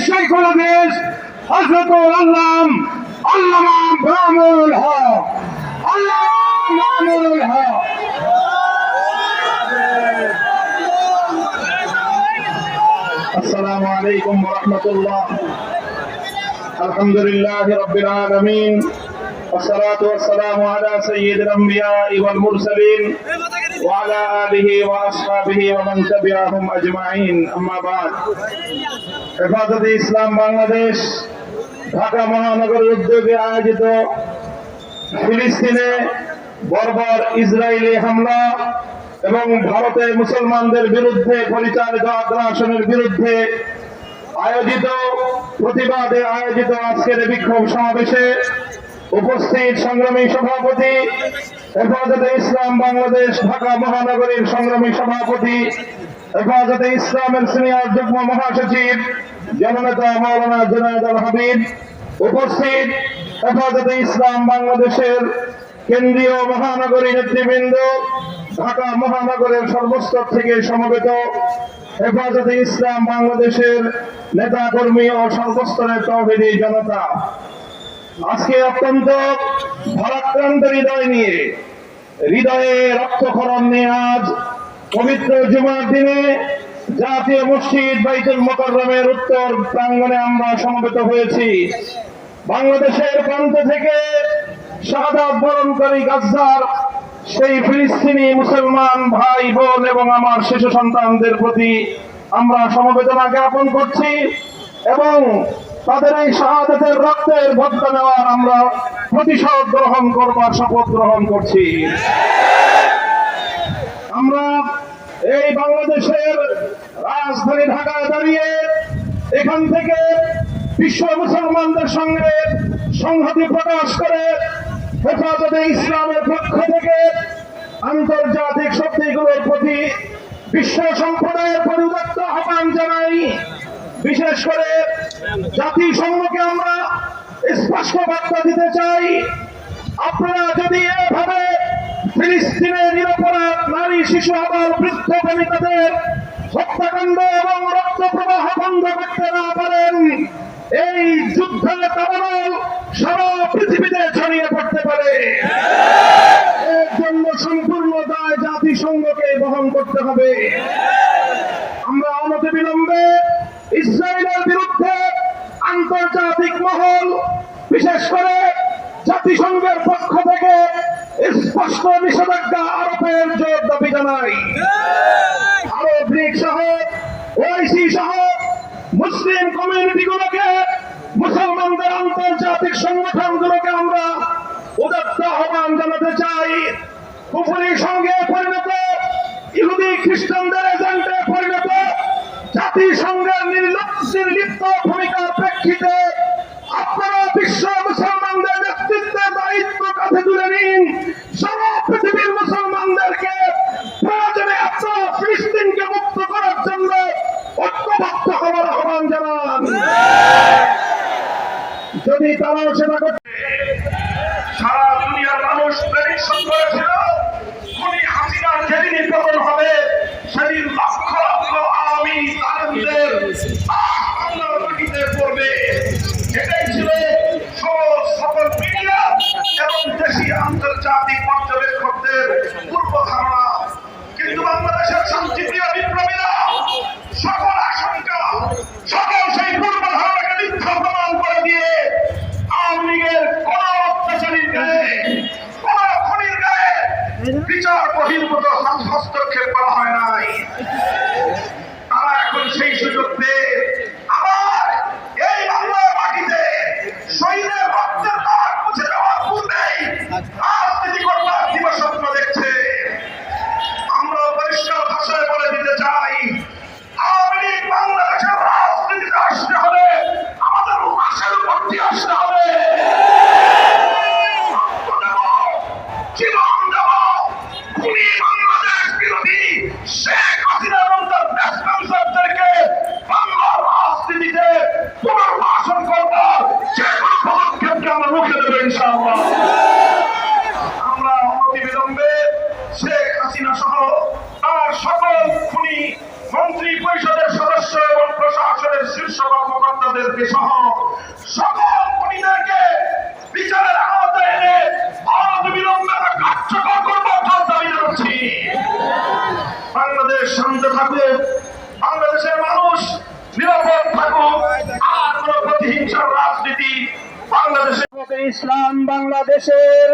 الشيخ العزيز حضرته العلام اللهم مامون الحق اللهم مامون الحق السلام عليكم ورحمة الله. الحمد لله رب العالمين. والصلاة والسلام على سيد الأنبياء والمرسلين وعلى آله وأصحابه ومن تبعهم أجمعين أما بعد হেফাজতে ইসলাম বাংলাদেশ ঢাকা মহানগর উদ্যোগে আয়োজিত ফিলিস্তিনে বর্বর ইসরায়েলি হামলা এবং ভারতে মুসলমানদের বিরুদ্ধে পরিচালিত আগ্রাসনের বিরুদ্ধে আয়োজিত প্রতিবাদে আয়োজিত আজকের এই বিক্ষোভ সমাবেশে উপস্থিত সংগ্রামী সভাপতি, হেফাজতে ইসলাম বাংলাদেশ, ঢাকা মহানগরীর সংগ্রামী সভাপতি, হেফাজতে ইসলামের সিনিয়র যুগ্ম মহাসচিব, জননেতা মৌলানা জুনায়দ আল হাবিব উপস্থিত হেফাজতে ইসলাম বাংলাদেশের কেন্দ্রীয় মহানগরী নেতৃবৃন্দ, ঢাকা মহানগরের সর্বস্তর থেকে সমবেত হেফাজতে ইসলাম বাংলাদেশের নেতা কর্মী ও সর্বস্তরের তহবিলি জনতা। আজকে অত্যন্ত ভারাক্রান্ত হৃদয় নিয়ে, হৃদয়ে রক্তক্ষরণ নিয়ে আজ পবিত্র জুমার দিনে জাতীয় মসজিদ বাইতুল মোকাররমের উত্তর প্রাঙ্গণে আমরা সমবেত হয়েছি। বাংলাদেশের প্রান্ত থেকে শাহাদাত বরণকারী গাজ্জার সেই ফিলিস্তিনি মুসলমান ভাই, বোন এবং আমার শিশু সন্তানদের প্রতি আমরা সমবেদনা জ্ঞাপন করছি এবং তাদের এই শাহাদাতের রক্তের বদলা নেওয়ার আমরা প্রতিশোধ গ্রহণ করবার শপথ গ্রহণ করছি। আমরা এই বাংলাদেশের রাজধানী ঢাকায় দাঁড়িয়ে এখান থেকে বিশ্ব মুসলমানদের সঙ্গে সংহতি প্রকাশ করে হেফাজতে ইসলামের পক্ষ থেকে আন্তর্জাতিক শক্তিগুলোর প্রতি বিশ্ব সম্প্রদায়ের পরিবর্ত আহ্বান জানাই। বিশেষ করে জাতিসংঘকে আমরা স্পষ্ট বার্তা দিতে চাই। আপনারা যদি এভাবে ফিলিস্তিনের নিরপরাধ নারী শিশু আবার বৃদ্ধ বনিতাদের হত্যাকাণ্ড এবং রক্ত প্রবাহ বন্ধ করতে না পারেন, এই যুদ্ধের কারণ সারা পৃথিবীতে ছড়িয়ে পড়তে পারে। এর জন্য সম্পূর্ণ দায় জাতিসংঘকে বহন করতে হবে। আন্তর্জাতিক মহল, বিশেষ করে জাতিসংঘের পক্ষ থেকে স্পষ্ট নিষেধাজ্ঞা আরোপের জোর দাবি জানাই। আরব লীগ সহ, ওআইসি সহ মুসলিম কমিউনিটিগুলোকে, মুসলমানদের আন্তর্জাতিক সংগঠনগুলোকে আমরা উদাত্ত আহ্বান জানাতে চাই। কুফুরির সঙ্গে পরিণত, ইহুদি খ্রিস্টানদের এজেন্টে পরিণত, জাতিসংঘের নির্লিপ্ত ভূমিকার প্রেক্ষিতে যদি তারাও সেবা করতে সারা দুনিয়ার মানুষ প্রেডিকশন করেছিল উনি হাসিনার যেদিনই পতন হবে বিচার বহির্ভূত হস্তক্ষেপ করা হয় নাই তারা এখন সেই সুযোগ পেয়ে আবার এই বাংলার মাটিতে শহীদের রক্তের দাগ মুছে দেওয়ার পূর্বেই রাজনীতি করতে শেখ হাসিনা এবং তার ব্যস্তাংশদেরকে বাংলার রাজনীতিতে পুনর্বাসন করবার যে কোনো পদক্ষেপকে আমরা রুখে দেবো ইনশাআল্লাহ। আমরা অনতিবিলম্বে শেখ হাসিনা সহ সকল খুনি মন্ত্রী পরিষদের সদস্য এবং প্রশাসনের শীর্ষ কর্মকর্তাদেরকে সহ সকল খুনিদেরকে বিচারের আওতায় এনে অনতিবিলম্বে আমরা কার্যকর করবার জন্য দাবি জানাচ্ছি। বাংলাদেশ শান্ত থাকুক, বাংলাদেশের মানুষ নিরাপদ থাকুক, আর কোন প্রতিহিংসার রাজনীতি বাংলাদেশে ইসলাম বাংলাদেশের